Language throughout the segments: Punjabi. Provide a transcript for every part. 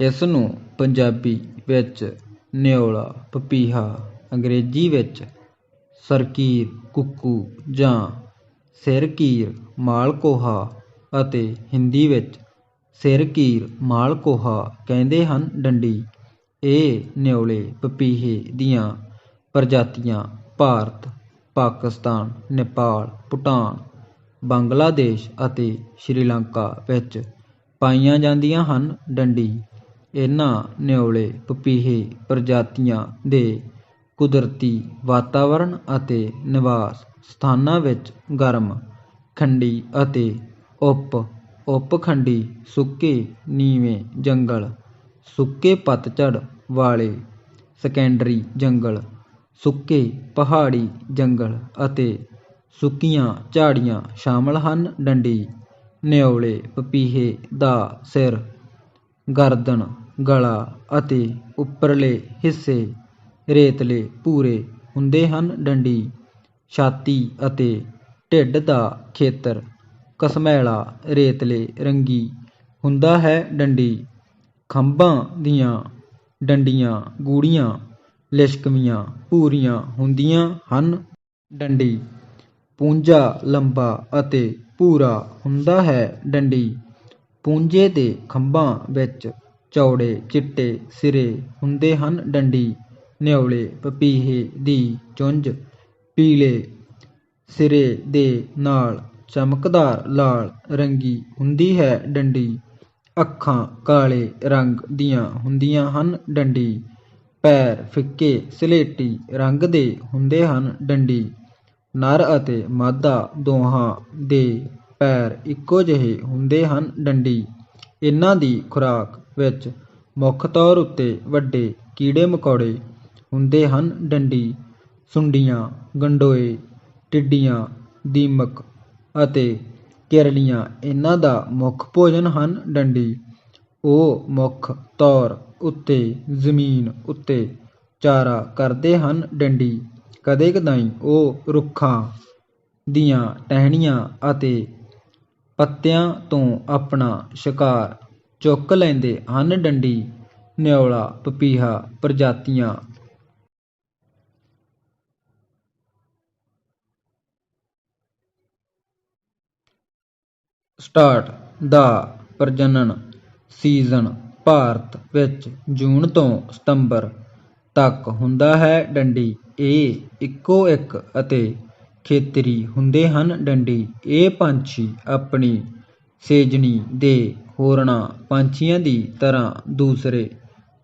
ਇਸ ਨੂੰ ਪੰਜਾਬੀ ਵਿੱਚ ਨਿਓਲਾ ਪਪੀਹਾ, ਅੰਗਰੇਜ਼ੀ ਵਿੱਚ ਸਰਕੀਰ ਕੁੱਕੂ ਜਾਂ ਸਿਰਕੀਰ ਮਾਲਕੋਹਾ ਅਤੇ ਹਿੰਦੀ ਵਿੱਚ ਸਿਰਕੀਰ ਮਾਲਕੋਹਾ ਕਹਿੰਦੇ ਹਨ ਡੰਡੀ। ਇਹ ਨਿਓਲੇ ਪਪੀਹੇ ਦੀਆਂ ਪ੍ਰਜਾਤੀਆਂ ਭਾਰਤ, ਪਾਕਿਸਤਾਨ, ਨੇਪਾਲ, ਭੂਟਾਨ, ਬੰਗਲਾਦੇਸ਼ ਅਤੇ ਸ਼੍ਰੀਲੰਕਾ ਵਿੱਚ ਪਾਈਆਂ ਜਾਂਦੀਆਂ ਹਨ ਡੰਡੀ, ਇਹਨਾਂ ਨਿਓਲੇ ਪਪੀਹੇ ਪ੍ਰਜਾਤੀਆਂ ਦੇ ਕੁਦਰਤੀ ਵਾਤਾਵਰਣ ਅਤੇ ਨਿਵਾਸ ਸਥਾਨਾਂ ਵਿੱਚ ਗਰਮ, ਖੰਡੀ ਅਤੇ ਉਪ, ਉਪਖੰਡੀ ਸੁੱਕੇ ਨੀਵੇਂ ਜੰਗਲ, ਸੁੱਕੇ ਪਤਝੜ ਵਾਲੇ ਸੈਕੰਡਰੀ ਜੰਗਲ, ਸੁੱਕੇ ਪਹਾੜੀ ਜੰਗਲ ਅਤੇ ਸੁੱਕੀਆਂ ਝਾੜੀਆਂ ਸ਼ਾਮਲ ਹਨ ਡੰਡੀ। ਨਿਓਲੇ ਪਪੀਹੇ ਦਾ ਸਿਰ, ਗਰਦਨ, ਗਲਾ ਅਤੇ ਉੱਪਰਲੇ ਹਿੱਸੇ ਰੇਤਲੇ ਭੂਰੇ ਹੁੰਦੇ ਹਨ ਡੰਡੀ, ਛਾਤੀ ਅਤੇ ਢਿੱਡ ਦਾ ਖੇਤਰ। ਘਸਮੈਲਾ ਰੇਤਲੇ ਰੰਗੀ ਹੁੰਦਾ ਹੈ ਡੰਡੀ। ਖੰਭਾਂ ਦੀਆਂ ਡੰਡੀਆਂ ਗੂੜੀਆਂ, ਲਿਸ਼ਕਵੀਆਂ ਭੂਰੀਆਂ ਹੁੰਦੀਆਂ ਹਨ ਡੰਡੀ। ਪੂੰਝਾ ਲੰਬਾ ਅਤੇ ਭੂਰਾ ਹੁੰਦਾ ਹੈ ਡੰਡੀ। ਪੂੰਝੇ ਦੇ ਖੰਭਾਂ ਵਿੱਚ ਚੌੜੇ ਚਿੱਟੇ ਸਿਰੇ ਹੁੰਦੇ ਹਨ ਡੰਡੀ। ਨਿਉਲੇ ਪਪੀਹੇ ਦੀ ਚੁੰਝ ਪੀਲੇ ਸਿਰੇ ਦੇ ਨਾਲ ਚਮਕਦਾਰ ਲਾਲ ਰੰਗੀ ਹੁੰਦੀ ਹੈ ਡੰਡੀ। ਅੱਖਾਂ ਕਾਲੇ ਰੰਗ ਦੀਆਂ ਹੁੰਦੀਆਂ ਹਨ ਡੰਡੀ। ਪੈਰ ਫਿੱਕੇ ਸਲੇਟੀ ਰੰਗ ਦੇ ਹੁੰਦੇ ਹਨ ਡੰਡੀ। ਨਰ ਅਤੇ ਮਾਦਾ ਦੋਹਾਂ ਦੇ ਪੈਰ ਇੱਕੋ ਜਿਹੇ ਹੁੰਦੇ ਹਨ ਡੰਡੀ। ਇਹਨਾਂ ਦੀ ਖੁਰਾਕ ਵਿੱਚ ਮੁੱਖ ਤੌਰ ਉੱਤੇ ਵੱਡੇ ਕੀੜੇ ਮਕੌੜੇ ਹੁੰਦੇ ਹਨ ਡੰਡੀ, ਸੁੰਡੀਆਂ, ਗੰਡੋਏ, ਟਿੱਡੀਆਂ, ਦੀਮਕ ਅਤੇ ਕਿਰਲੀਆਂ। ਇਹਨਾਂ ਦਾ ਮੁੱਖ ਭੋਜਨ ਹਨ ਡੰਡੀ। ਉਹ ਮੁੱਖ ਤੌਰ ਉੱਤੇ ਜ਼ਮੀਨ ਉੱਤੇ ਚਾਰਾ ਕਰਦੇ ਹਨ ਡੰਡੀ। ਕਦੇ ਕਦਾਈਂ ਉਹ ਰੁੱਖਾਂ ਦੀਆਂ ਟਹਿਣੀਆਂ ਅਤੇ ਪੱਤਿਆਂ ਤੋਂ ਆਪਣਾ ਸ਼ਿਕਾਰ ਚੁੱਕ ਲੈਂਦੇ ਹਨ। ਡੰਡੀ ਨਿਉਲਾ ਪਪੀਹਾ, ਪ੍ਰਜਾਤੀਆਂ। ਸਟਾਰਟ ਦਾ ਪ੍ਰਜਨਨ ਸੀਜ਼ਨ ਭਾਰਤ ਵਿੱਚ ਜੂਨ ਤੋਂ ਸਤੰਬਰ ਤੱਕ ਹੁੰਦਾ ਹੈ ਡੰਡੀ। ਇਹ ਇੱਕੋ ਇੱਕ ਅਤੇ ਖੇਤਰੀ ਹੁੰਦੇ ਹਨ ਡੰਡੀ। ਇਹ ਪੰਛੀ ਆਪਣੀ ਸੇਜਣੀ ਦੇ ਹੋਰਨਾਂ ਪੰਛੀਆਂ ਦੀ ਤਰ੍ਹਾਂ ਦੂਸਰੇ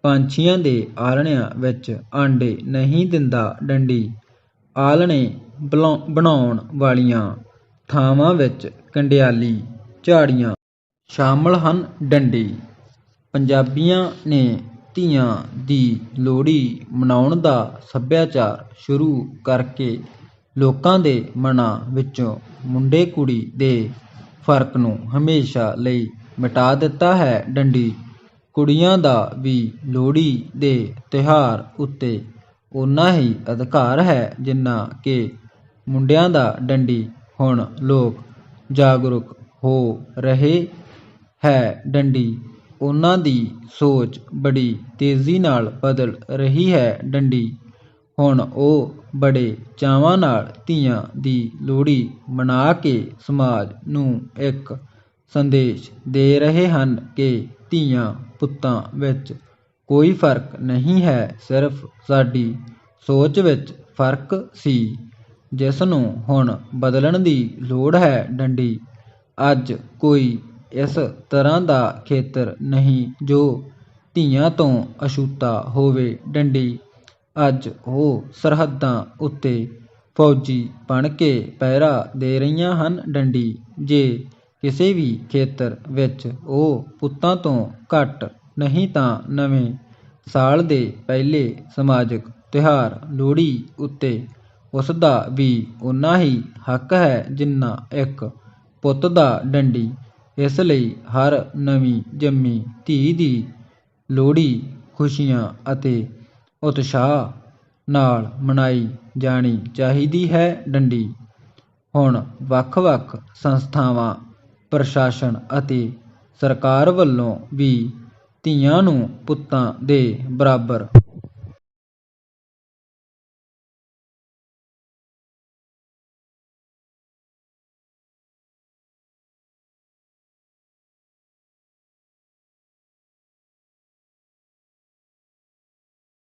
ਪੰਛੀਆਂ ਦੇ ਆਲਣਿਆਂ ਵਿੱਚ ਆਂਡੇ ਨਹੀਂ ਦਿੰਦਾ ਡੰਡੀ। ਆਲ੍ਹਣੇ ਬਣਾਉਣ ਵਾਲੀਆਂ ਥਾਵਾਂ ਵਿੱਚ ਕੰਡਿਆਲੀ ਝਾੜੀਆਂ ਸ਼ਾਮਲ ਹਨ ਡੰਡੀ। ਪੰਜਾਬੀਆਂ ਨੇ ਧੀਆਂ ਦੀ ਲੋਹੜੀ ਮਨਾਉਣ ਦਾ ਸੱਭਿਆਚਾਰ ਸ਼ੁਰੂ ਕਰਕੇ ਲੋਕਾਂ ਦੇ ਮਨਾਂ ਵਿੱਚੋਂ ਮੁੰਡੇ ਕੁੜੀ ਦੇ ਫ਼ਰਕ ਨੂੰ ਹਮੇਸ਼ਾ ਲਈ ਮਿਟਾ ਦਿੱਤਾ ਹੈ। ਡੰਡੀ ਕੁੜੀਆਂ ਦਾ ਵੀ ਲੋਹੜੀ ਦੇ ਤਿਉਹਾਰ ਉੱਤੇ ਓਨਾ ਹੀ ਅਧਿਕਾਰ ਹੈ ਜਿੰਨਾ ਕਿ ਮੁੰਡਿਆਂ ਦਾ ਡੰਡੀ ਹੁਣ ਲੋਕ ਜਾਗਰੂਕ ਹੋ ਰਹੇ ਹੈ। ਡੰਡੀ ਉਹਨਾਂ ਦੀ ਸੋਚ ਬੜੀ ਤੇਜ਼ੀ ਨਾਲ ਬਦਲ ਰਹੀ ਹੈ ਡੰਡੀ। ਹੁਣ ਉਹ ਬੜੇ ਚਾਵਾਂ ਨਾਲ ਧੀਆਂ ਦੀ ਲੋਹੜੀ ਮਨਾ ਕੇ ਸਮਾਜ ਨੂੰ ਇੱਕ ਸੰਦੇਸ਼ ਦੇ ਰਹੇ ਹਨ ਕਿ ਧੀਆਂ ਪੁੱਤਾਂ ਵਿੱਚ ਕੋਈ ਫ਼ਰਕ ਨਹੀਂ ਹੈ, ਸਿਰਫ ਸਾਡੀ ਸੋਚ ਵਿੱਚ ਫ਼ਰਕ ਸੀ, ਜਿਸ ਨੂੰ ਹੁਣ ਬਦਲਣ ਦੀ ਲੋੜ ਹੈ ਡੰਡੀ। ਅੱਜ ਕੋਈ ਇਸ ਤਰ੍ਹਾਂ ਦਾ ਖੇਤਰ ਨਹੀਂ ਜੋ ਧੀਆਂ ਤੋਂ ਅਛੂਤਾ ਹੋਵੇ। ਡੰਡੀ, ਅੱਜ ਉਹ ਸਰਹੱਦਾਂ ਉੱਤੇ ਫੌਜੀ ਬਣ ਕੇ ਪਹਿਰਾ ਦੇ ਰਹੀਆਂ ਹਨ। ਡੰਡੀ, ਜੇ ਕਿਸੇ ਵੀ ਖੇਤਰ ਵਿੱਚ ਉਹ ਪੁੱਤਾਂ ਤੋਂ ਘੱਟ ਨਹੀਂ ਤਾਂ ਨਵੇਂ ਸਾਲ ਦੇ ਪਹਿਲੇ ਸਮਾਜਿਕ ਤਿਉਹਾਰ ਲੋਹੜੀ ਉੱਤੇ ਉਸ ਦਾ ਵੀ ਉਨਾ ਹੀ ਹੱਕ ਹੈ ਜਿੰਨਾ ਇੱਕ ਪੁੱਤ ਦਾ। ਡੰਡੀ ਇਸ ਲਈ ਹਰ ਨਵੀਂ ਜੰਮੀ ਧੀ ਦੀ ਲੋਹੜੀ, ਖੁਸ਼ੀਆਂ ਅਤੇ ਉਤਸ਼ਾਹ ਨਾਲ ਮਨਾਈ ਜਾਣੀ ਚਾਹੀਦੀ ਹੈ ਡੰਡੀ। ਹੁਣ ਵੱਖ-ਵੱਖ ਸੰਸਥਾਵਾਂ, ਪ੍ਰਸ਼ਾਸਨ ਅਤੇ ਸਰਕਾਰ ਵੱਲੋਂ ਵੀ ਧੀਆਂ ਨੂੰ ਪੁੱਤਾਂ ਦੇ ਬਰਾਬਰ